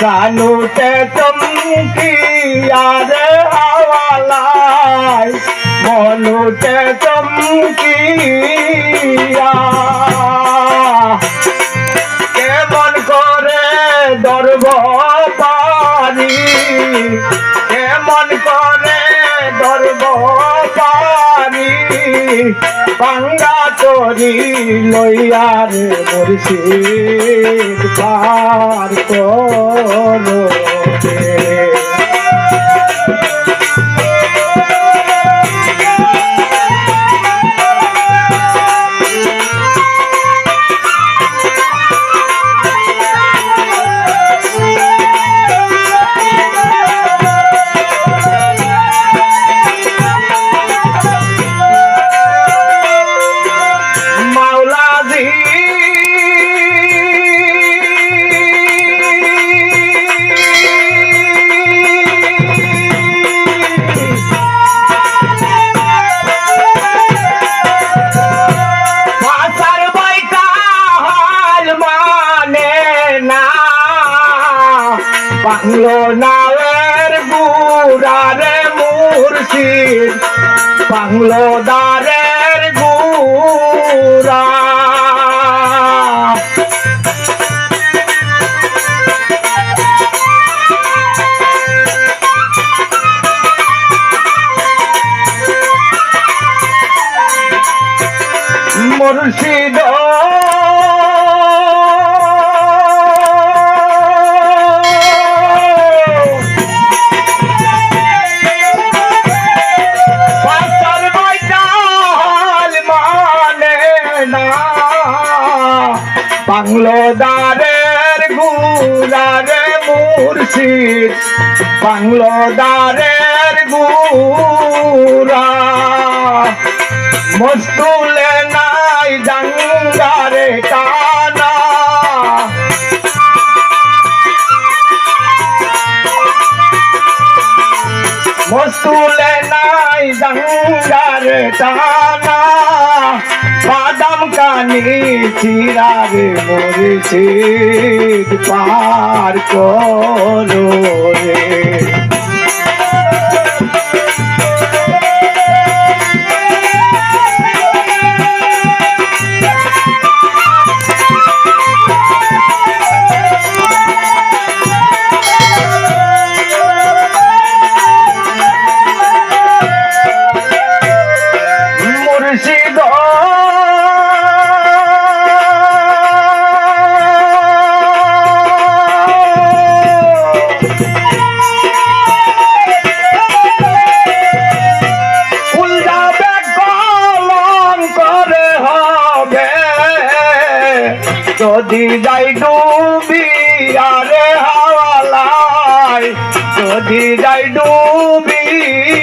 কানুতে চমকিয়ারে হাওয়ালায় মনুতে চমকিয়া কেমন পাঙ্গা তরি লইয়ার মুর্শিদ পার করো। বাংলো নাওয়ের বুড়ারে মুর্শিদ বাংলো দারের গুড়া। মুর্শিদ বাংলোদারের গুলারে মুর্শিদ বাংলোদারের গুরা মস্তুলে নাই ডাঙ্গারে কানা মস্তুলে নাই ডাঙ্গারে টানা বাদাম কানি চিরার মরিচিত পার করো রে। যদি যাই ডুবি আরে হাওয়ালায়। যদি যাই ডুবিয়া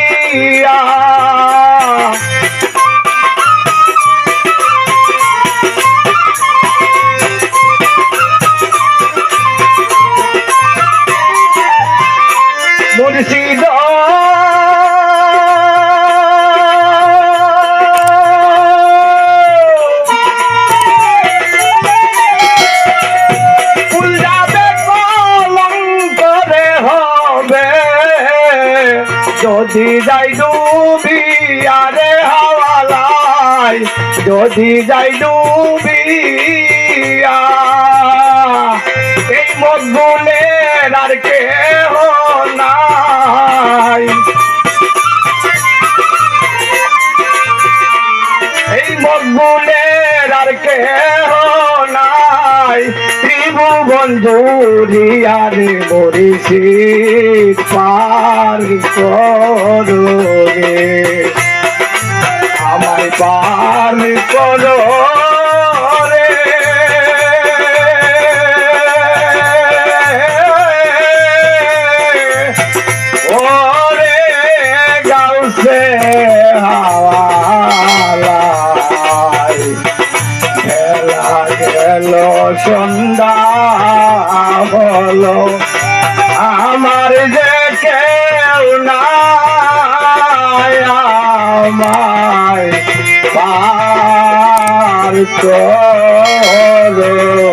যদি যাই ডুবি, আরে হাওয়ালাই। যদি যাই ডুবি এই মজগুলের আর কেহ নাই। এই মজগুলের আর কেহ নাই। ত্রিভুবন জুরিয়ারে মরিছি পার রে আমায় পার করো করো